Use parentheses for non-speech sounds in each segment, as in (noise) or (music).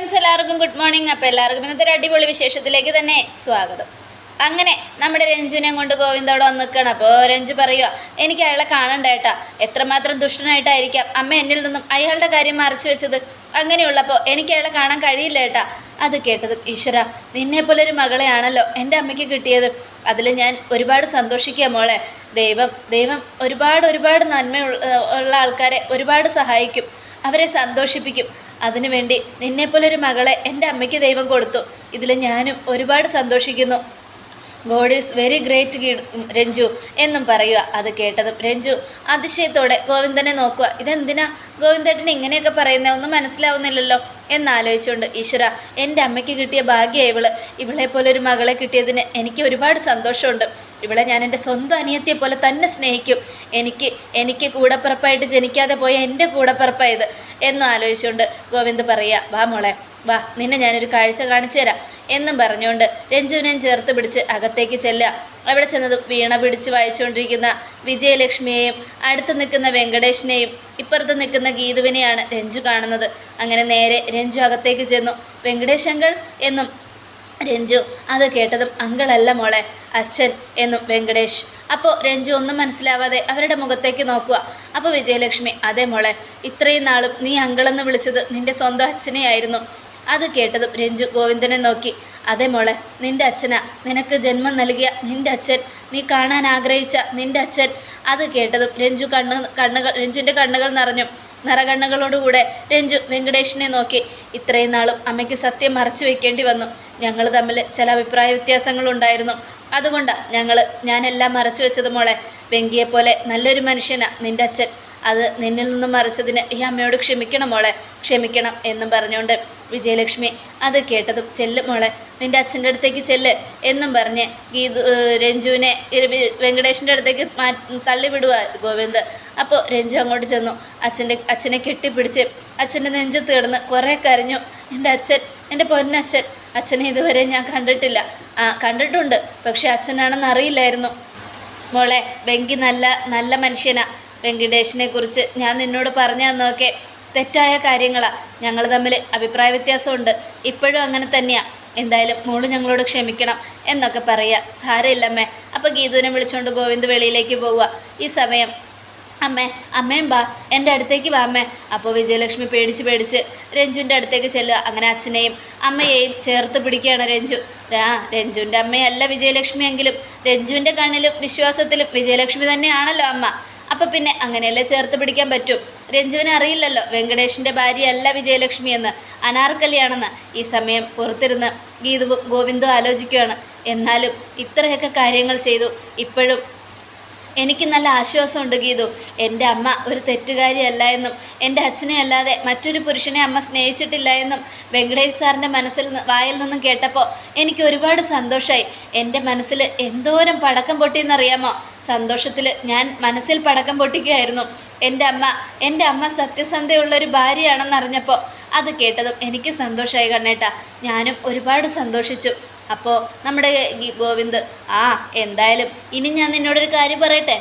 Friends എല്ലാവർക്കും good morning. അപ്പോൾ എല്ലാവർക്കും ഇന്നത്തെ ഒരു അടിപൊളി വിശേഷത്തിലേക്ക് തന്നെ സ്വാഗതം. അങ്ങനെ നമ്മുടെ രഞ്ജുവിനെ കൊണ്ട് ഗോവിന്ദോടെ വന്ന് നിൽക്കണം അപ്പോൾ രഞ്ജു പറയുക എനിക്ക് അയാളെ കാണണ്ട കേട്ടോ എത്രമാത്രം ദുഷ്ടനായിട്ടായിരിക്കാം അമ്മ എന്നിൽ നിന്നും അയാളുടെ കാര്യം മറച്ചു വെച്ചത്. അങ്ങനെയുള്ളപ്പോൾ എനിക്ക് അയാളെ കാണാൻ കഴിയില്ല ഏട്ടാ. അത് കേട്ടത് ഈശ്വര നിന്നെ പോലെ ഒരു മകളെയാണല്ലോ എന്റെ അമ്മയ്ക്ക് കിട്ടിയത്. അതിൽ ഞാൻ ഒരുപാട് സന്തോഷിക്കുക മോളെ. ദൈവം ദൈവം ഒരുപാട് ഒരുപാട് നന്മ ഉള്ള ആൾക്കാരെ ഒരുപാട് സഹായിക്കും. അവരെ സന്തോഷിപ്പിക്കും. അതിനുവേണ്ടി നിന്നെപ്പോലൊരു മകളെ എന്റെ അമ്മയ്ക്ക് ദൈവം കൊടുത്തു. ഇതിൽ ഞാനും ഒരുപാട് സന്തോഷിക്കുന്നു. God is very great Ranju എന്നും പറയുക. അത് കേട്ടതും രഞ്ജു അതിശയത്തോടെ ഗോവിന്ദനെ നോക്കുക. ഇതെന്തിനാ ഗോവിന്ദേട്ടന് ഇങ്ങനെയൊക്കെ പറയുന്നത് ഒന്നും മനസ്സിലാവുന്നില്ലല്ലോ എന്നാലോചിച്ചുകൊണ്ട് ഈശ്വര എന്റെ അമ്മയ്ക്ക് കിട്ടിയ ഭാഗ്യ ഇവൾ. ഇവളെ മകളെ കിട്ടിയതിന് എനിക്ക് ഒരുപാട് സന്തോഷമുണ്ട്. ഇവളെ ഞാൻ എന്റെ സ്വന്തം അനിയത്തിയെ പോലെ തന്നെ സ്നേഹിക്കും. എനിക്ക് എനിക്ക് കൂടപ്പിറപ്പായിട്ട് ജനിക്കാതെ പോയ എന്റെ കൂടപ്പിറപ്പായത് എന്നും ആലോചിച്ചുകൊണ്ട് ഗോവിന്ദ് പറയുക വാ മോളെ വാ നിന്നെ ഞാനൊരു കാഴ്ച കാണിച്ചു തരാം എന്നും പറഞ്ഞുകൊണ്ട് രഞ്ജുവിനെയും ചേർത്ത് പിടിച്ച് അകത്തേക്ക് ചെല്ലുക. അവിടെ ചെന്നത് വീണ പിടിച്ച് വായിച്ചുകൊണ്ടിരിക്കുന്ന വിജയലക്ഷ്മിയെയും അടുത്ത് നിൽക്കുന്ന വെങ്കടേഷിനെയും ഇപ്പുറത്ത് നിൽക്കുന്ന ഗീതുവിനെയാണ് രഞ്ജു കാണുന്നത്. അങ്ങനെ നേരെ രഞ്ജു അകത്തേക്ക് ചെന്നു. വെങ്കടേശങ്കൾ എന്നും രഞ്ജു അത് കേട്ടതും അങ്കളല്ല മോളെ അച്ഛൻ എന്നും വെങ്കടേഷ്. അപ്പോൾ രഞ്ജു ഒന്നും മനസ്സിലാവാതെ അവരുടെ മുഖത്തേക്ക് നോക്കുക അപ്പോൾ വിജയലക്ഷ്മി അതേ മോളെ ഇത്രയും നാളും നീ അങ്കിളെന്ന് വിളിച്ചത് നിന്റെ സ്വന്തം അച്ഛനെയായിരുന്നു. അത് കേട്ടതും രഞ്ജു ഗോവിന്ദനെ നോക്കി അതേ മോളെ നിന്റെ അച്ഛനാ. നിനക്ക് ജന്മം നൽകിയ നിന്റെ അച്ഛൻ നീ കാണാൻ ആഗ്രഹിച്ച നിന്റെ അച്ഛൻ. അത് കേട്ടതും രഞ്ജു കണ്ണ് കണ്ണുകൾ രഞ്ജുവിന്റെ കണ്ണുകൾ നിറഞ്ഞു. നിറകണ്ണുകളോടുകൂടെ രഞ്ജു വെങ്കടേഷിനെ നോക്കി. ഇത്രയും നാളും അമ്മയ്ക്ക് സത്യം മറച്ചു വെക്കേണ്ടി വന്നു. ഞങ്ങൾ തമ്മിൽ ചില അഭിപ്രായ വ്യത്യാസങ്ങളുണ്ടായിരുന്നു അതുകൊണ്ടാണ് ഞങ്ങൾ ഞാനെല്ലാം മറച്ചു വെച്ചത് മോളെ. വെങ്കിയെപ്പോലെ നല്ലൊരു മനുഷ്യനാ നിന്റെ അച്ഛൻ. അത് നിന്നിൽ നിന്നും മറിച്ചതിന് ഈ അമ്മയോട് ക്ഷമിക്കണം മോളെ. ക്ഷമിക്കണം എന്നും പറഞ്ഞുകൊണ്ട് വിജയലക്ഷ്മി അത് കേട്ടതും ചെല്ല് മോളെ നിന്റെ അച്ഛന്റെ അടുത്തേക്ക് ചെല്ല് എന്നും പറഞ്ഞ് ഗീതു രഞ്ജുവിനെ വെങ്കടേഷിന്റെ അടുത്തേക്ക് തള്ളിവിടുക ഗോവിന്ദ്. അപ്പോൾ രഞ്ജു അങ്ങോട്ട് ചെന്നു. അച്ഛന്റെ അച്ഛനെ കെട്ടിപ്പിടിച്ച് അച്ഛന്റെ നെഞ്ചത്ത് കിടന്ന് കുറേ കരഞ്ഞു. എന്റെ അച്ഛൻ എന്റെ പൊന്നച്ഛൻ അച്ഛനെ ഇതുവരെ ഞാൻ കണ്ടിട്ടില്ല. ആ കണ്ടിട്ടുണ്ട്. പക്ഷേ അച്ഛനാണെന്ന് അറിയില്ലായിരുന്നു. മോളെ വെങ്കി നല്ല നല്ല മനുഷ്യനാ. വെങ്കടേഷിനെ കുറിച്ച് ഞാൻ നിന്നോട് പറഞ്ഞു തന്നൊക്കെ തെറ്റായ കാര്യങ്ങളാണ് ഞങ്ങൾ തമ്മിൽ അഭിപ്രായ വ്യത്യാസമുണ്ട്. ഇപ്പോഴും അങ്ങനെ തന്നെയാണ് എന്തായാലും മോൾ ഞങ്ങളോട് ക്ഷമിക്കണം എന്നൊക്കെ പറയുക സാരമില്ലമ്മേ. അപ്പോൾ ഗീതുവിനെ വിളിച്ചുകൊണ്ട് ഗോവിന്ദ് വെളിയിലേക്ക് പോവുക. ഈ സമയം അമ്മേ അമ്മയും ബാ. എന്റെ അടുത്തേക്ക് വാ അമ്മേ. അപ്പോൾ വിജയലക്ഷ്മി പേടിച്ച് പേടിച്ച് രഞ്ജുവിന്റെ അടുത്തേക്ക് ചെല്ലുക. അങ്ങനെ അച്ഛനെയും അമ്മയെയും ചേർത്ത് പിടിക്കുകയാണ് രഞ്ജു. ആ രഞ്ജുവിന്റെ അമ്മയല്ല വിജയലക്ഷ്മി എങ്കിലും. രഞ്ജുവിന്റെ കണ്ണിലും വിശ്വാസത്തിലും വിജയലക്ഷ്മി തന്നെയാണല്ലോ അമ്മ. അപ്പം പിന്നെ അങ്ങനെയല്ലേ ചേർത്ത് പിടിക്കാൻ പറ്റും? രഞ്ജുവിനെ അറിയില്ലല്ലോ വെങ്കടേഷിന്റെ ഭാര്യയല്ല വിജയലക്ഷ്മി എന്ന്. അനാർക്കലിയാണെന്ന്. ഈ സമയം പുറത്തിരുന്ന് ഗീതുവും ഗോവിന്ദും ആലോചിക്കുകയാണ് എന്നാലും ഇത്രയൊക്കെ കാര്യങ്ങൾ ചെയ്തു. ഇപ്പോഴും എനിക്ക് നല്ല ആശ്വാസമുണ്ട് ഗീതു. എന്റെ അമ്മ ഒരു തെറ്റുകാരിയല്ല എന്നും എന്റെ അച്ഛനെ അല്ലാതെ മറ്റൊരു പുരുഷനെ അമ്മ സ്നേഹിച്ചിട്ടില്ല എന്നും വെങ്കടേഷ് സാറിന്റെ മനസ്സിൽ വായിൽ നിന്നും കേട്ടപ്പോൾ എനിക്ക് ഒരുപാട് സന്തോഷമായി എന്റെ മനസ്സിൽ എന്തോരം പടക്കം പൊട്ടിയെന്നറിയാമോ? സന്തോഷത്തിൽ ഞാൻ മനസ്സിൽ പടക്കം പൊട്ടിക്കുകയായിരുന്നു. എന്റെ അമ്മ എന്റെ അമ്മ സത്യസന്ധയുള്ളൊരു ഭാര്യയാണെന്നറിഞ്ഞപ്പോൾ അത് കേട്ടതും എനിക്ക് സന്തോഷമായി കണ്ണേട്ട. ഞാനും ഒരുപാട് സന്തോഷിച്ചു. അപ്പോൾ നമ്മുടെ ഗോവിന്ദ് ആ എന്തായാലും ഇനി ഞാൻ നിന്നോടൊരു കാര്യം പറയട്ടെ?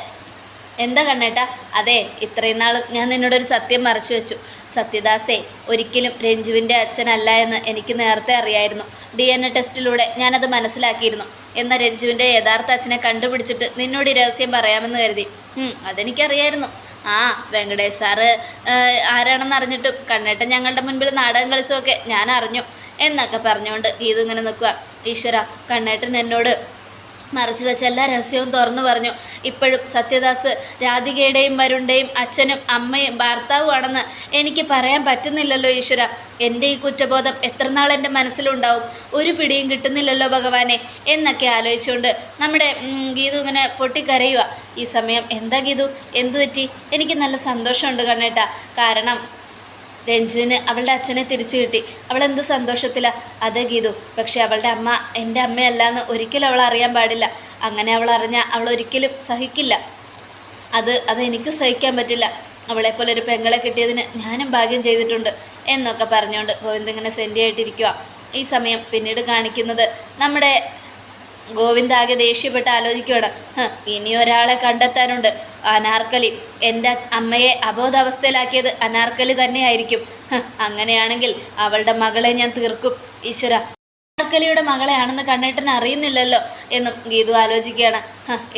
എന്താ കണ്ണേട്ടാ? അതെ ഇത്രയും നാളും ഞാൻ നിന്നോടൊരു സത്യം മറച്ചു വെച്ചു. സത്യദാസേ ഒരിക്കലും രഞ്ജുവിന്റെ അച്ഛനല്ല എന്ന് എനിക്ക് നേരത്തെ അറിയായിരുന്നു. ഡി എൻ എ ടെസ്റ്റിലൂടെ ഞാനത് മനസ്സിലാക്കിയിരുന്നു. എന്നാൽ രഞ്ജുവിന്റെ യഥാർത്ഥ അച്ഛനെ കണ്ടുപിടിച്ചിട്ട് നിന്നോട് ഈ രഹസ്യം പറയാമെന്ന് കരുതി. അതെനിക്കറിയായിരുന്നു. ആ വെങ്കടേഷ് സാറ് ആരാണെന്ന് അറിഞ്ഞിട്ടും കണ്ണേട്ടൻ ഞങ്ങളുടെ മുൻപിൽ നാടകം കളിച്ചുമൊക്കെ ഞാൻ അറിഞ്ഞു. എന്നൊക്കെ പറഞ്ഞുകൊണ്ട് ഗീതു ഇങ്ങനെ നിൽക്കുക ഈശ്വര കണ്ണേട്ടൻ എന്നോട് മറച്ചു വെച്ച എല്ലാ രഹസ്യവും തുറന്നു പറഞ്ഞു. ഇപ്പോഴും സത്യദാസ് രാധികയുടെയും വരുണിന്റെയും അച്ഛനും അമ്മയും ഭർത്താവുമാണെന്ന് എനിക്ക് പറയാൻ പറ്റുന്നില്ലല്ലോ ഈശ്വര. എന്റെ ഈ കുറ്റബോധം എത്രനാൾ എന്റെ മനസ്സിലുണ്ടാവും? ഒരു പിടിയും കിട്ടുന്നില്ലല്ലോ ഭഗവാനെ എന്നൊക്കെ ആലോചിച്ചുകൊണ്ട് നമ്മുടെ ഗീതു ഇങ്ങനെ പൊട്ടിക്കരയുക ഈ സമയം എന്താ ഗീതു? എന്തു പറ്റി? എനിക്ക് നല്ല സന്തോഷമുണ്ട് കണ്ണേട്ടാ. കാരണം രഞ്ജുവിന് അവളുടെ അച്ഛനെ തിരിച്ചു കിട്ടി. അവൾ എന്ത് സന്തോഷത്തിലാ. അതെ ഗീതു. പക്ഷെ അവളുടെ അമ്മ എന്റെ അമ്മയല്ല എന്ന് ഒരിക്കലും അവൾ അറിയാൻ പാടില്ല. അങ്ങനെ അവൾ അറിഞ്ഞാൽ അവൾ ഒരിക്കലും സഹിക്കില്ല. അത് അതെനിക്ക് സഹിക്കാൻ പറ്റില്ല. അവളെപ്പോലെ ഒരു പെങ്ങളെ കിട്ടിയതിന് ഞാനും ഭാഗ്യം ചെയ്തിട്ടുണ്ട് എന്നൊക്കെ പറഞ്ഞുകൊണ്ട് ഗോവിന്ദ് ഇങ്ങനെ സെന്റിയായിട്ടിരിക്കുക ഈ സമയം പിന്നീട് കാണിക്കുന്നത് നമ്മുടെ ഗോവിന്ദ് ആകെ ദേഷ്യപ്പെട്ട് ആലോചിക്കുകയാണ് "ഹ്, ഇനി ഒരാളെ കണ്ടെത്താനുണ്ട്. അനാർക്കലി. എന്റെ അമ്മയെ അബോധാവസ്ഥയിലാക്കിയത് അനാർക്കലി തന്നെയായിരിക്കും. അങ്ങനെയാണെങ്കിൽ അവളുടെ മകളെ ഞാൻ തീർക്കും. ഈശ്വര. അനാർക്കലിയുടെ മകളെയാണെന്ന് കണ്ണേട്ടൻ അറിയുന്നില്ലല്ലോ എന്നും ഗീതു ആലോചിക്കുകയാണ്.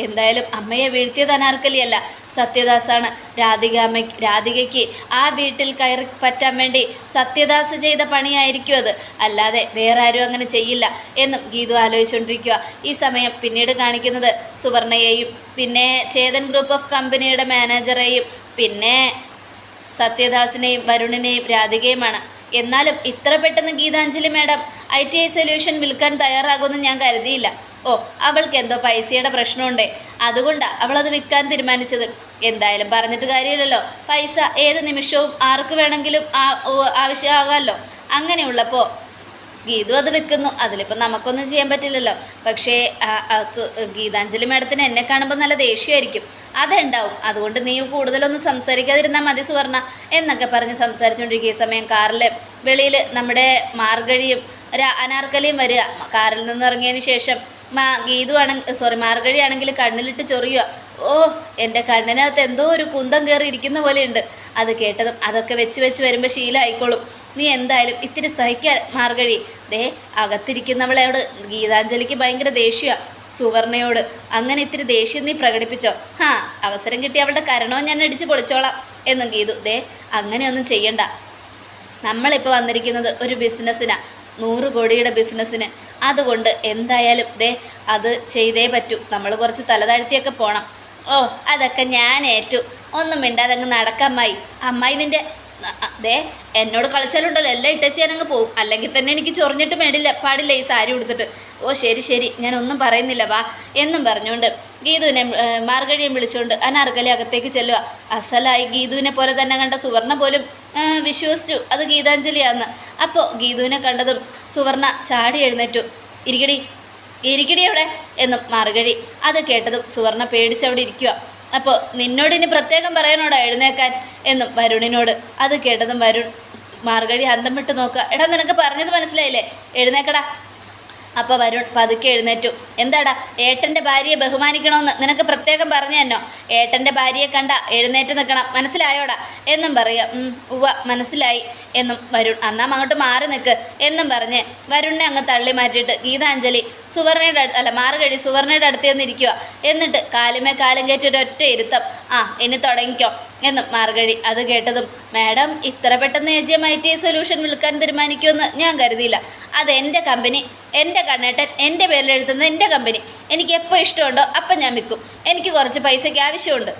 എന്തായാലും അമ്മയെ വീഴ്ത്തിയത് അനാർക്കലിയല്ല. സത്യദാസാണ്. രാധിക അമ്മ രാധികയ്ക്ക് ആ വീട്ടിൽ കയറി പറ്റാൻ വേണ്ടി സത്യദാസ് ചെയ്ത പണിയായിരിക്കും അത്. അല്ലാതെ വേറെ ആരും അങ്ങനെ ചെയ്യില്ല എന്നും ഗീതു ആലോചിച്ചുകൊണ്ടിരിക്കുക. ഈ സമയം പിന്നീട് കാണിക്കുന്നത് സുവർണയെയും പിന്നെ ചേതൻ ഗ്രൂപ്പ് ഓഫ് കമ്പനിയുടെ മാനേജറെയും പിന്നെ സത്യദാസിനെയും വരുണിനെയും രാധികയുമാണ്. എന്നാലും ഇത്ര പെട്ടെന്ന് Geethanjali madam I T I solution വിൽക്കാൻ തയ്യാറാകുമെന്ന് ഞാൻ കരുതിയില്ല. ഓ അവൾക്ക് എന്തോ പൈസയുടെ പ്രശ്നമുണ്ടേ. അതുകൊണ്ടാണ് അവളത് വിൽക്കാൻ തീരുമാനിച്ചത്. എന്തായാലും പറഞ്ഞിട്ട് കാര്യമില്ലല്ലോ. പൈസ ഏത് നിമിഷവും ആർക്ക് വേണമെങ്കിലും ആവശ്യമാകാമല്ലോ. അങ്ങനെയുള്ളപ്പോൾ ഗീതു അത് വെക്കുന്നു. അതിലിപ്പോൾ നമുക്കൊന്നും ചെയ്യാൻ പറ്റില്ലല്ലോ. പക്ഷേ ഗീതാഞ്ജലി മാഡത്തിന് എന്നെ കാണുമ്പോൾ നല്ല ദേഷ്യമായിരിക്കും. അതുണ്ടാവും. അതുകൊണ്ട് നീ കൂടുതലൊന്നും സംസാരിക്കാതിരുന്നാൽ മതി സുവർണ എന്നൊക്കെ പറഞ്ഞ് സംസാരിച്ചുകൊണ്ടിരിക്കുക ഈ സമയം കാറിൽ വെളിയിൽ നമ്മുടെ മാർഗഴിയും അനാർക്കലിയും വരിക. കാറിൽ നിന്ന് ഇറങ്ങിയതിന് ശേഷം മാ ഗീതു ആണെങ്കിൽ സോറി മാർഗഴി ആണെങ്കിൽ കണ്ണിലിട്ട് ചൊറിയുക. ഓ എന്റെ കണ്ണിനകത്ത് എന്തോ ഒരു കുന്തം കയറി ഇരിക്കുന്ന പോലെയുണ്ട്. അത് കേട്ടതും അതൊക്കെ വെച്ച് വെച്ച് വരുമ്പോൾ ശീലമായിക്കോളും നീ എന്തായാലും ഇത്തിരി സഹിക്കാൻ മാർഗഴി. ദേ അകത്തിരിക്കുന്നവളോട് ഗീതാഞ്ജലിക്ക് ഭയങ്കര ദേഷ്യമാണ് സുവർണയോട് അങ്ങനെ ഇത്തിരി ദേഷ്യം നീ പ്രകടിപ്പിച്ചോ? ഹാ അവസരം കിട്ടി അവളുടെ കരണവും ഞാൻ അടിച്ച് പൊളിച്ചോളാം. എന്നും ഗീതു ദേ അങ്ങനെയൊന്നും ചെയ്യണ്ട. നമ്മളിപ്പോൾ വന്നിരിക്കുന്നത് ഒരു ബിസിനസ്സിനാണ് നൂറ് കോടിയുടെ ബിസിനസ്സിന്. അതുകൊണ്ട് എന്തായാലും ദേ അത് ചെയ്തേ പറ്റൂ. നമ്മൾ കുറച്ച് തലതാഴ്ത്തിയൊക്കെ പോകണം ഓ അതൊക്കെ ഞാൻ ഏറ്റു. ഒന്നും മിണ്ടാതെ അങ്ങ് നടക്കമ്മായി അമ്മായി. നിന്റെ അ- അ- ദേ എന്നോട് കളിച്ചാലുണ്ടല്ലോ എല്ലാം ഇട്ടച്ച് ഞാനങ്ങ് പോകും അല്ലെങ്കിൽ തന്നെ എനിക്ക് ചൊറിഞ്ഞിട്ട് മേടില്ല പാടില്ല ഈ സാരി ഉടുത്തിട്ട്. ഓ ശരി ശരി ഞാൻ ഒന്നും പറയുന്നില്ല വാ എന്നും പറഞ്ഞുകൊണ്ട് ഗീതുവിനെ മാർഗഴിയും വിളിച്ചുകൊണ്ട് അനാർക്കലി അകത്തേക്ക് ചെല്ലുക. അസലായി ഗീതുവിനെ പോലെ തന്നെ കണ്ട സുവർണ പോലും വിശ്വസിച്ചു അത് ഗീതാഞ്ജലിയാണ് അപ്പോൾ ഗീതുവിനെ കണ്ടതും സുവർണ ചാടി എഴുന്നേറ്റു. ഇരിക്കടി ഇരിക്കടി അവിടെ എന്നും മാർഗഴി അത് കേട്ടതും സുവർണ പേടിച്ചവിടെ ഇരിക്കുക അപ്പോൾ നിന്നോട് ഇനി പ്രത്യേകം പറയാനോടാ എഴുന്നേക്കാൻ? എന്നും വരുണിനോട്. അത് കേട്ടതും വരുൺ മാർഗഴി അന്തം വിട്ട് നോക്കുക. എടാ നിനക്ക് പറഞ്ഞത് മനസ്സിലായില്ലേ? എഴുന്നേക്കടാ. അപ്പോൾ വരുൺ പതുക്കെ എഴുന്നേറ്റു. എന്താടാ ഏട്ടന്റെ ഭാര്യയെ ബഹുമാനിക്കണമെന്ന് നിനക്ക് പ്രത്യേകം പറഞ്ഞു തന്നോ? ഏട്ടന്റെ ഭാര്യയെ കണ്ട എഴുന്നേറ്റ് നിൽക്കണം. മനസ്സിലായോടാ? എന്നും പറയുക ഉവ മനസ്സിലായി. എന്നും വരുൺ അന്നാം അങ്ങോട്ട് മാറി നിൽക്ക് എന്നും പറഞ്ഞ് വരുണിനെ അങ്ങ് തള്ളി മാറ്റിയിട്ട് ഗീതാഞ്ജലി സുവർണയുടെ അല്ല മാറുകഴി സുവർണയുടെ അടുത്ത് ചെന്നിരിക്കുക എന്നിട്ട് കാലുമേ കാലം കയറ്റൊരു ഒറ്റ ഇരുത്തം. ആ ഇനി തുടങ്ങിക്കോ. എന്നും മാർഗഴി അത് കേട്ടതും മാഡം ഇത്ര പെട്ടെന്ന് A G M I T solution വിൽക്കാൻ തീരുമാനിക്കുമെന്ന് ഞാൻ കരുതിയില്ല. അത് എന്റെ കമ്പനി എന്റെ കണ്ണേട്ടൻ എന്റെ പേരിൽ എഴുതുന്ന എന്റെ കമ്പനി. എനിക്ക് എപ്പോൾ ഇഷ്ടമുണ്ടോ അപ്പം ഞാൻ വിൽക്കും. എനിക്ക് കുറച്ച് പൈസയ്ക്ക് ആവശ്യമുണ്ട്.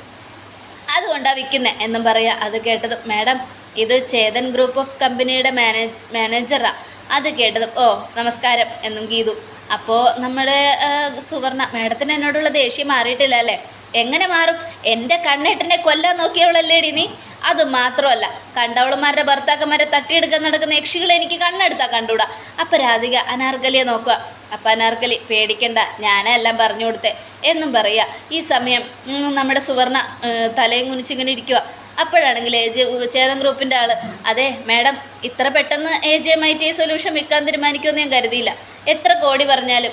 അതുകൊണ്ടാണ് വിൽക്കുന്നത് എന്നും പറയുക അത് കേട്ടതും മാഡം ഇത് ചേതൻ ഗ്രൂപ്പ് ഓഫ് കമ്പനിയുടെ മാനേ മാനേജറാ. അത് കേട്ടതും ഓ നമസ്കാരം എന്നും ഗീതു. അപ്പോൾ നമ്മുടെ സുവർണ മാഡത്തിന് എന്നോടുള്ള ദേഷ്യം മാറിയിട്ടില്ല അല്ലേ? എങ്ങനെ മാറും? എന്റെ കണ്ണേട്ടനെ കൊല്ലാൻ നോക്കിയവളല്ലേടി നീ? അത് മാത്രമല്ല കണ്ടവളന്മാരുടെ ഭർത്താക്കന്മാരെ തട്ടിയെടുക്കാൻ നടക്കുന്ന യക്ഷികളെ എനിക്ക് കണ്ണെടുത്താൽ കണ്ടുകൂടാ അപ്പം രാധിക അനാർക്കലിയെ നോക്കുക അപ്പം അനാർക്കലി പേടിക്കണ്ട ഞാനെല്ലാം പറഞ്ഞു കൊടുത്തേ. എന്നും പറയുക ഈ സമയം നമ്മുടെ സുവർണ തലയും കുനിച്ചിങ്ങനെ ഇരിക്കുക അപ്പോഴാണെങ്കിൽ എ ജെ ചേതൻ ഗ്രൂപ്പിന്റെ ആൾ അതെ മാഡം ഇത്ര പെട്ടെന്ന് A J I T solution വിൽക്കാൻ തീരുമാനിക്കുമെന്ന് ഞാൻ കരുതിയില്ല. എത്ര കോടി പറഞ്ഞാലും.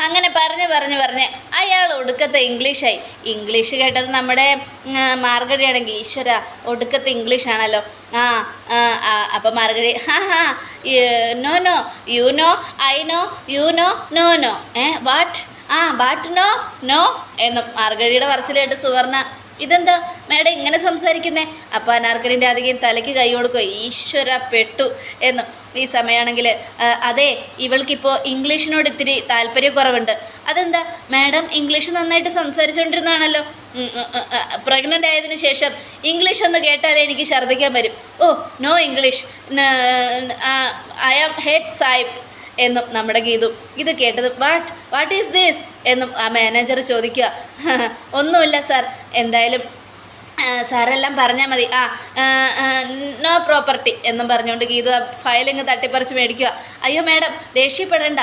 അങ്ങനെ പറഞ്ഞ് പറഞ്ഞ് പറഞ്ഞ് അയാൾ ഒടുക്കത്തെ ഇംഗ്ലീഷായി. ഇംഗ്ലീഷ് കേട്ടത് നമ്മുടെ മാർഗടിയാണെങ്കിൽ ഈശ്വര ഒടുക്കത്തെ ഇംഗ്ലീഷാണല്ലോ ആ, അപ്പം മാർഗടി ഹാ ഹാ no no you know I know you no no no eh what? Ah what no no എന്നും മാർഗടിയുടെ പറച്ചിലായിട്ട് സുവർണ ഇതെന്താ? മേഡം ഇങ്ങനെ സംസാരിക്കുന്നേ? അപ്പോൾ അനാർക്കലിന്റെ അധികം തലയ്ക്ക് കൈ കൊടുക്കുക ഈശ്വര പെട്ടു എന്ന്. ഈ സമയമാണെങ്കിൽ അതെ ഇവൾക്കിപ്പോൾ ഇംഗ്ലീഷിനോട് ഇത്തിരി താല്പര്യക്കുറവുണ്ട്. അതെന്താ? മാഡം ഇംഗ്ലീഷ് നന്നായിട്ട് സംസാരിച്ചുകൊണ്ടിരുന്നതാണല്ലോ പ്രഗ്നന്റ് ആയതിന് ശേഷം ഇംഗ്ലീഷ് എന്ന് കേട്ടാലേ എനിക്ക് ഛർദ്ദിക്കാൻ വരും. ഓ no English. I am head sahib. എന്നും നമ്മുടെ ഗീതു ഇത് കേട്ടത്. വാട്ട് വാട്ട് ഈസ് ദിസ് എന്നും ആ മാനേജർ ചോദിക്കുക. (laughs) ഒന്നുമില്ല സാർ എന്തായാലും സാറെല്ലാം പറഞ്ഞാൽ മതി. ആ നോ പ്രോപ്പർട്ടി എന്നും പറഞ്ഞുകൊണ്ട് ഗീതു ആ ഫയലിങ് തട്ടിപ്പറിച്ച് മേടിക്കുക. അയ്യോ മാഡം ദേഷ്യപ്പെടേണ്ട.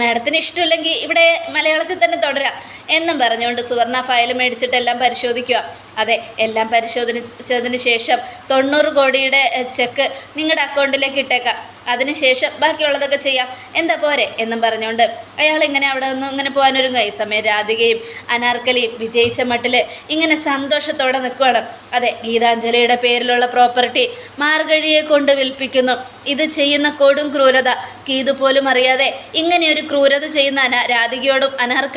മാഡത്തിന് ഇഷ്ടമില്ലെങ്കിൽ ഇവിടെ മലയാളത്തിൽ തന്നെ തുടരാം എന്നും പറഞ്ഞുകൊണ്ട് സുവർണ ഫയൽ മേടിച്ചിട്ട് എല്ലാം പരിശോധിക്കുക. അതെ എല്ലാം പരിശോധിച്ചതിന് ശേഷം തൊണ്ണൂറ് കോടിയുടെ ചെക്ക് നിങ്ങളുടെ അക്കൗണ്ടിലേക്ക് ഇട്ടേക്കാം. അതിനുശേഷം ബാക്കിയുള്ളതൊക്കെ ചെയ്യാം. എന്താ പോരെ എന്നും പറഞ്ഞുകൊണ്ട് അയാൾ ഇങ്ങനെ അവിടെ നിന്ന് ഇങ്ങനെ പോകാനൊരുങ്ങുക. ഈ സമയം രാധികയും അനാർക്കലിയും വിജയിച്ച മട്ടിൽ ഇങ്ങനെ സന്തോഷത്തോടെ നിൽക്കുകയാണ് അതെ ഗീതാഞ്ജലിയുടെ പേരിലുള്ള പ്രോപ്പർട്ടി മാർഗഴിയെ കൊണ്ട് വിൽപ്പിക്കുന്നു. ഇത് ചെയ്യുന്ന കൊടും ക്രൂരത. ഗീതു പോലും അറിയാതെ ഇങ്ങനെയൊരു ക്രൂരത ചെയ്യുന്ന അന രാധികയോടും അനാർക്ക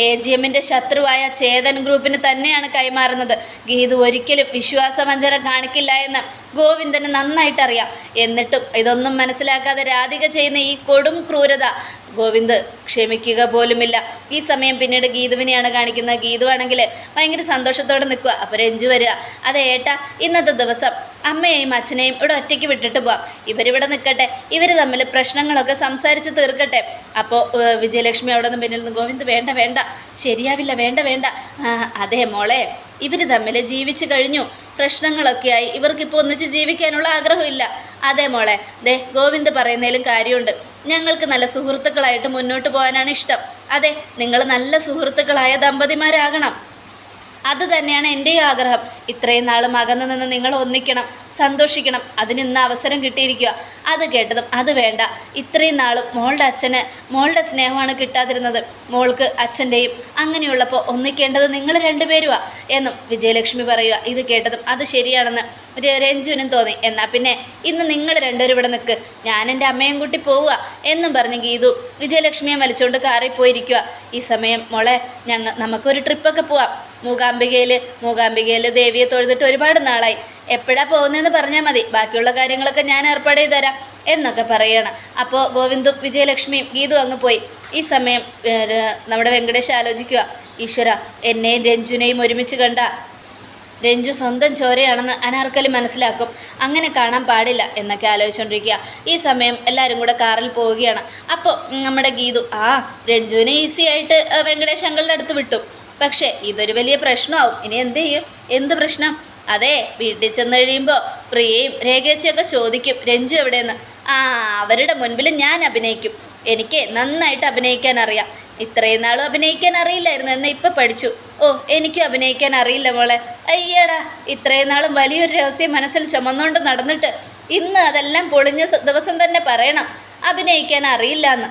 എ ജി എമ്മിന്റെ ശത്രുവായ ചേതൻ ഗ്രൂപ്പിന് തന്നെയാണ് കൈമാറുന്നത്. ഗീതു ഒരിക്കലും വിശ്വാസവഞ്ചന കാണിക്കില്ല എന്ന് ഗോവിന്ദന് നന്നായിട്ട് അറിയാം എന്നിട്ടും ഇതൊന്നും മനസ്സിലാക്കാതെ രാധിക ചെയ്യുന്ന ഈ കൊടും ക്രൂരത ഗോവിന്ദ് ക്ഷമിക്കുക പോലുമില്ല. ഈ സമയം പിന്നീട് ഗീതുവിനെയാണ് കാണിക്കുന്നത്. ഗീതു ആണെങ്കിൽ ഭയങ്കര സന്തോഷത്തോടെ നിൽക്കുക. അപ്പോൾ രഞ്ജു വരിക. അതെ ഏട്ടാ ഇന്നത്തെ ദിവസം അമ്മയെയും അച്ഛനെയും ഇവിടെ ഒറ്റയ്ക്ക് വിട്ടിട്ട് പോവാം. ഇവരിവിടെ നിൽക്കട്ടെ. ഇവർ തമ്മിൽ പ്രശ്നങ്ങളൊക്കെ സംസാരിച്ച് തീർക്കട്ടെ. അപ്പോൾ വിജയലക്ഷ്മി അവിടെ നിന്ന് പിന്നിൽ നിന്ന് ഗോവിന്ദ് വേണ്ട വേണ്ട. ശരിയാവില്ല വേണ്ട വേണ്ട. അതെ മോളെ. ഇവർ തമ്മിൽ ജീവിച്ചു കഴിഞ്ഞു. പ്രശ്നങ്ങളൊക്കെയായി. ഇവർക്കിപ്പോൾ ഒന്നിച്ച് ജീവിക്കാനുള്ള ആഗ്രഹമില്ല. അതേ മോളെ. ദേ ഗോവിന്ദ് പറയുന്നതിലും കാര്യമുണ്ട്. ഞങ്ങൾക്ക് നല്ല സുഹൃത്തുക്കളായിട്ട് മുന്നോട്ട് പോകാനാണ് ഇഷ്ടം. അതെ നിങ്ങൾ നല്ല സുഹൃത്തുക്കളായ ദമ്പതിമാരാകണം. അത് തന്നെയാണ് എന്റെയും ആഗ്രഹം. ഇത്രയും നാളും അകന്നു നിന്ന് നിങ്ങൾ ഒന്നിക്കണം സന്തോഷിക്കണം അതിന് ഇന്ന് അവസരം കിട്ടിയിരിക്കുക. അത് കേട്ടതും അത് വേണ്ട. ഇത്രയും നാളും മോളുടെ അച്ഛന് മോളുടെ സ്നേഹമാണ് കിട്ടാതിരുന്നത്. മോൾക്ക് അച്ഛന്റെയും അങ്ങനെയുള്ളപ്പോൾ ഒന്നിക്കേണ്ടത് നിങ്ങൾ രണ്ടുപേരുവാ എന്നും വിജയലക്ഷ്മി പറയുക ഇത് കേട്ടതും അത് ശരിയാണെന്ന് രഞ്ജുവിനും തോന്നി. എന്നാൽ പിന്നെ ഇന്ന് നിങ്ങൾ രണ്ടുപേരും ഇവിടെ നിൽക്ക് ഞാൻ എന്റെ അമ്മയും കൂട്ടി പോവുക എന്നും പറഞ്ഞ് ഗീതു വിജയലക്ഷ്മിയെ വലിച്ചുകൊണ്ട് കാറിൽ പോയിരിക്കുക ഈ സമയം മോളെ ഞങ്ങൾ നമുക്കൊരു ട്രിപ്പൊക്കെ പോവാം. മൂകാംബികയിൽ മൂകാംബികയിൽ ദേവിയെ തൊഴുതിട്ട് ഒരുപാട് നാളായി. എപ്പോഴാ പോകുന്നതെന്ന് പറഞ്ഞാൽ മതി. ബാക്കിയുള്ള കാര്യങ്ങളൊക്കെ ഞാൻ ഏർപ്പാട് ചെയ്ത് തരാം എന്നൊക്കെ പറയണം. അപ്പോൾ ഗോവിന്ദും വിജയലക്ഷ്മിയും ഗീതു അങ്ങ് പോയി. ഈ സമയം നമ്മുടെ വെങ്കടേഷ് ആലോചിക്കുക. ഈശ്വര എന്നെയും രഞ്ജുനെയും ഒരുമിച്ച് കണ്ട രഞ്ജു സ്വന്തം ചോരയാണെന്ന് അനാർക്കലി മനസ്സിലാക്കും. അങ്ങനെ കാണാൻ പാടില്ല എന്നൊക്കെ ആലോചിച്ചുകൊണ്ടിരിക്കുക ഈ സമയം എല്ലാവരും കൂടെ കാറിൽ പോവുകയാണ്. അപ്പോൾ നമ്മുടെ ഗീതു ആ രഞ്ജുവിനെ ഈസി ആയിട്ട് വെങ്കടേഷ് അങ്കളുടെ അടുത്ത് വിട്ടു. പക്ഷേ ഇതൊരു വലിയ പ്രശ്നമാവും. ഇനി എന്ത് ചെയ്യും? എന്ത് പ്രശ്നം? അതെ വീട്ടിൽ ചെന്ന് കഴിയുമ്പോൾ പ്രിയയും രേഖേശയൊക്കെ ചോദിക്കും രഞ്ജു എവിടെയെന്ന്? ആ അവരുടെ മുൻപിൽ ഞാൻ അഭിനയിക്കും. എനിക്ക് നന്നായിട്ട് അഭിനയിക്കാൻ അറിയാം. ഇത്രയും നാളും അഭിനയിക്കാൻ അറിയില്ലായിരുന്നു. എന്നാൽ ഇപ്പം പഠിച്ചു? ഓ എനിക്കും അഭിനയിക്കാൻ അറിയില്ല മോളെ. അയ്യടാ ഇത്രയും നാളും വലിയൊരു രഹസ്യം മനസ്സിൽ ചുമന്നുകൊണ്ട് നടന്നിട്ട് ഇന്ന് അതെല്ലാം പൊളിഞ്ഞ ദിവസം തന്നെ പറയണം. അഭിനയിക്കാൻ അറിയില്ല എന്ന്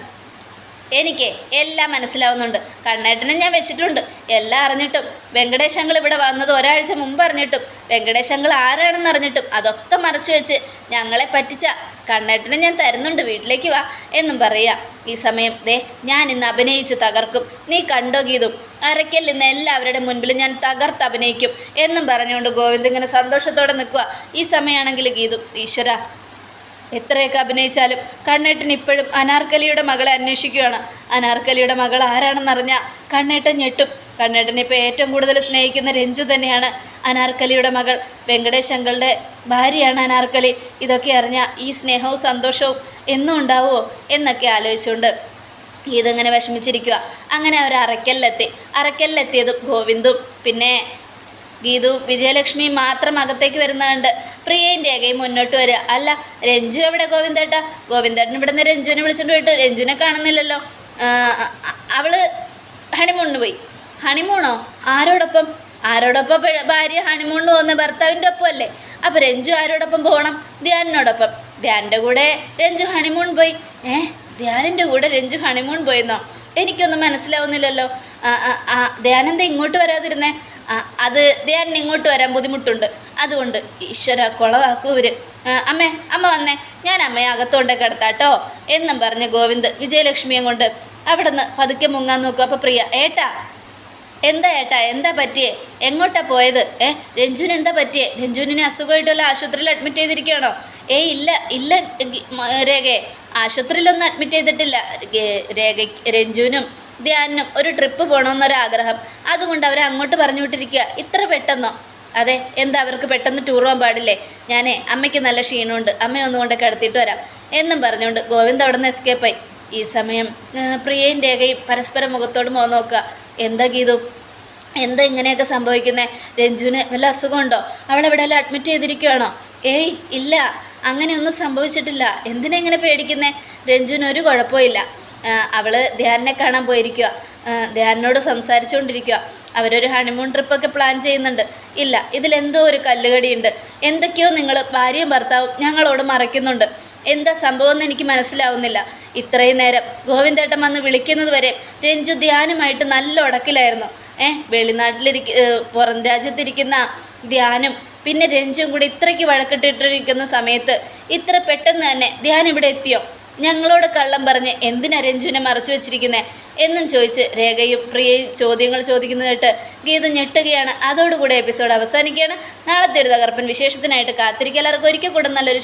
എനിക്ക് എല്ലാം മനസ്സിലാവുന്നുണ്ട്. കണ്ണേട്ടനെ ഞാൻ വെച്ചിട്ടുണ്ട്. എല്ലാം അറിഞ്ഞിട്ടും. വെങ്കടേഷങ്ങൾ ഇവിടെ വന്നത് ഒരാഴ്ച മുമ്പ് അറിഞ്ഞിട്ടും. വെങ്കടേഷങ്ങൾ ആരാണെന്ന് അറിഞ്ഞിട്ടും. അതൊക്കെ മറച്ചു വെച്ച് ഞങ്ങളെ പറ്റിച്ച കണ്ണേട്ടനെ ഞാൻ തരുന്നുണ്ട്. വീട്ടിലേക്ക് വാ എന്നും പറയാ. ഈ സമയം ദേ ഞാൻ ഇന്ന് അഭിനയിച്ച് തകർക്കും. നീ കണ്ടോ ഗീതും? അരക്കൽ ഇന്ന് എല്ലാവരുടെ മുൻപിൽ ഞാൻ തകർത്ത് അഭിനയിക്കും എന്നും പറഞ്ഞുകൊണ്ട് ഗോവിന്ദ് ഇങ്ങനെ സന്തോഷത്തോടെ നിൽക്കുക ഈ സമയമാണെങ്കിൽ ഗീതു ഈശ്വര. എത്രയൊക്കെ അഭിനയിച്ചാലും കണ്ണേട്ടൻ ഇപ്പോഴും അനാർക്കലിയുടെ മകളെ അന്വേഷിക്കുകയാണ്. അനാർക്കലിയുടെ മകൾ ആരാണെന്നറിഞ്ഞാൽ കണ്ണേട്ടൻ ഞെട്ടും. കണ്ണേട്ടനെ ഇപ്പോൾ ഏറ്റവും കൂടുതൽ സ്നേഹിക്കുന്ന രഞ്ജു തന്നെയാണ് അനാർക്കലിയുടെ മകൾ. വെങ്കടേഷ് അങ്കളുടെ ഭാര്യയാണ് അനാർക്കലി. ഇതൊക്കെ അറിഞ്ഞാൽ ഈ സ്നേഹവും സന്തോഷവും എന്നും ഉണ്ടാവുമോ എന്നൊക്കെ ആലോചിച്ചുകൊണ്ട് ഇതങ്ങനെ വിഷമിച്ചിരിക്കുക അങ്ങനെ അവർ അറയ്ക്കലിലെത്തി അറയ്ക്കലിലെത്തിയതും ഗോവിന്ദും. പിന്നെ ഗീതു വിജയലക്ഷ്മി മാത്രം അകത്തേക്ക് വരുന്നതുണ്ട് പ്രിയയും രേഖയും മുന്നോട്ട് വരിക. അല്ല രഞ്ജു എവിടെ ഗോവിന്ദേട്ട? ഗോവിന്ദേട്ടൻ ഇവിടെ നിന്ന് രഞ്ജുവിനെ വിളിച്ചിട്ട് പോയിട്ട് രഞ്ജുവിനെ കാണുന്നില്ലല്ലോ. അവൾ ഹണിമൂണിന് പോയി. ഹണിമൂണോ ആരോടൊപ്പം? ആരോടൊപ്പം ഭാര്യ ഹണിമൂണിന് പോകുന്ന ഭർത്താവിന്റെ ഒപ്പം അല്ലേ അപ്പോൾ രഞ്ജു ആരോടൊപ്പം പോകണം ധ്യാനിനോടൊപ്പം. ധ്യാനിന്റെ കൂടെ രഞ്ജു ഹണിമൂൺ പോയി. ഏ ധ്യാനിന്റെ കൂടെ രഞ്ജു ഹണിമൂൺ പോയെന്നോ? എനിക്കൊന്നും മനസ്സിലാവുന്നില്ലല്ലോ. ധ്യാനെന്താ ഇങ്ങോട്ട് വരാതിരുന്നേ. അത് ധ്യാനിന് ഇങ്ങോട്ട് വരാൻ ബുദ്ധിമുട്ടുണ്ട്. അതുകൊണ്ട് ഈശ്വര കുളവാക്കൂവര് അമ്മേ അമ്മ വന്നേ. ഞാൻ അമ്മയെ അകത്തോണ്ടേ കിടത്താട്ടോ. എന്നും പറഞ്ഞ് ഗോവിന്ദ് വിജയലക്ഷ്മിയെ കൊണ്ട് അവിടുന്ന് പതുക്കെ മുങ്ങാൻ നോക്കും. അപ്പോൾ പ്രിയ ഏട്ടാ എന്താ ഏട്ടാ എന്താ പറ്റിയേ? എങ്ങോട്ടാ പോയത്? ഏ രഞ്ജുവിന് എന്താ പറ്റിയേ? രഞ്ജുവിനെ അസുഖമായിട്ടുള്ള ആശുപത്രിയിൽ അഡ്മിറ്റ് ചെയ്തിരിക്കുകയാണോ? ഏയ് ഇല്ല ഇല്ല രേഖയെ. ആശുപത്രിയിലൊന്നും അഡ്മിറ്റ് ചെയ്തിട്ടില്ല. രേഖ രഞ്ജുവിനും ധ്യാനും ഒരു ട്രിപ്പ് പോകണമെന്നൊരാഗ്രഹം അതുകൊണ്ട് അവരെ അങ്ങോട്ട് പറഞ്ഞു വിട്ടിരിക്കുക ഇത്ര പെട്ടെന്നോ? അതെ എന്താ അവർക്ക് പെട്ടെന്ന് ടൂർ പോകാൻ പാടില്ലേ? ഞാനേ അമ്മയ്ക്ക് നല്ല ക്ഷീണമുണ്ട് അമ്മയൊന്നും ഒന്നുകൊണ്ട് കിടത്തിയിട്ട് വരാം. എന്നും പറഞ്ഞുകൊണ്ട് ഗോവിന്ദ് അവിടെ നിന്ന് എസ്കേപ്പായി ഈ സമയം പ്രിയയും രേഖയും പരസ്പരം മുഖത്തോട് മോ നോക്കുക. എന്താ ഗീതു? എന്താ ഇങ്ങനെയൊക്കെ സംഭവിക്കുന്നത് രഞ്ജുവിന് വല്ല അസുഖമുണ്ടോ? അവളെവിടെയെല്ലാം അഡ്മിറ്റ് ചെയ്തിരിക്കുകയാണോ ഏയ് ഇല്ല. അങ്ങനെയൊന്നും സംഭവിച്ചിട്ടില്ല. എന്തിനാ ഇങ്ങനെ പേടിക്കുന്നേ? രഞ്ജുവിന് ഒരു കുഴപ്പമില്ല ആ, അവൾ ധ്യാനിനെ കാണാൻ പോയിരിക്കുക ധ്യാനിനോട് സംസാരിച്ചുകൊണ്ടിരിക്കുക അവരൊരു ഹണിമൂൺ ട്രിപ്പൊക്കെ പ്ലാൻ ചെയ്യുന്നുണ്ട്. ഇല്ല ഇതിലെന്തോ ഒരു കല്ലുകടിയുണ്ട്. എന്തൊക്കെയോ നിങ്ങൾ ഭാര്യയും ഭർത്താവും ഞങ്ങളോട് മറയ്ക്കുന്നുണ്ട്. എന്താ സംഭവം എന്ന് എനിക്ക് മനസ്സിലാവുന്നില്ല. ഇത്രയും നേരം ഗോവിന്ദേട്ടൻ വന്ന് വിളിക്കുന്നത് വരെ രഞ്ജു ധ്യാനുമായിട്ട് നല്ല ഉടക്കിലായിരുന്നു. ഏഹ് വെളിനാട്ടിലിരിക്ക പുറം രാജ്യത്തിരിക്കുന്ന ധ്യാനും പിന്നെ രഞ്ജുവും കൂടി ഇത്രയ്ക്ക് വഴക്കിട്ടിട്ടിരിക്കുന്ന സമയത്ത് ഇത്ര പെട്ടെന്ന് തന്നെ ധ്യാൻ ഇവിടെ എത്തിയോ? ഞങ്ങളോട് കള്ളം പറഞ്ഞ് എന്തിനാ രഞ്ജുവിനെ മറച്ചു വെച്ചിരിക്കുന്നത് എന്നും ചോദിച്ച് രേഖയും പ്രിയയും ചോദ്യങ്ങൾ ചോദിക്കുന്നത് കേട്ട് ഗീത ഞെട്ടുകയാണ്. അതോടുകൂടി എപ്പിസോഡ് അവസാനിക്കുകയാണ്. നാളത്തെ ഒരു തകർപ്പൻ വിശേഷത്തിനായിട്ട് കാത്തിരിക്കുക. എല്ലാവർക്കും ഒരിക്കൽ കൂടെ നല്ലൊരു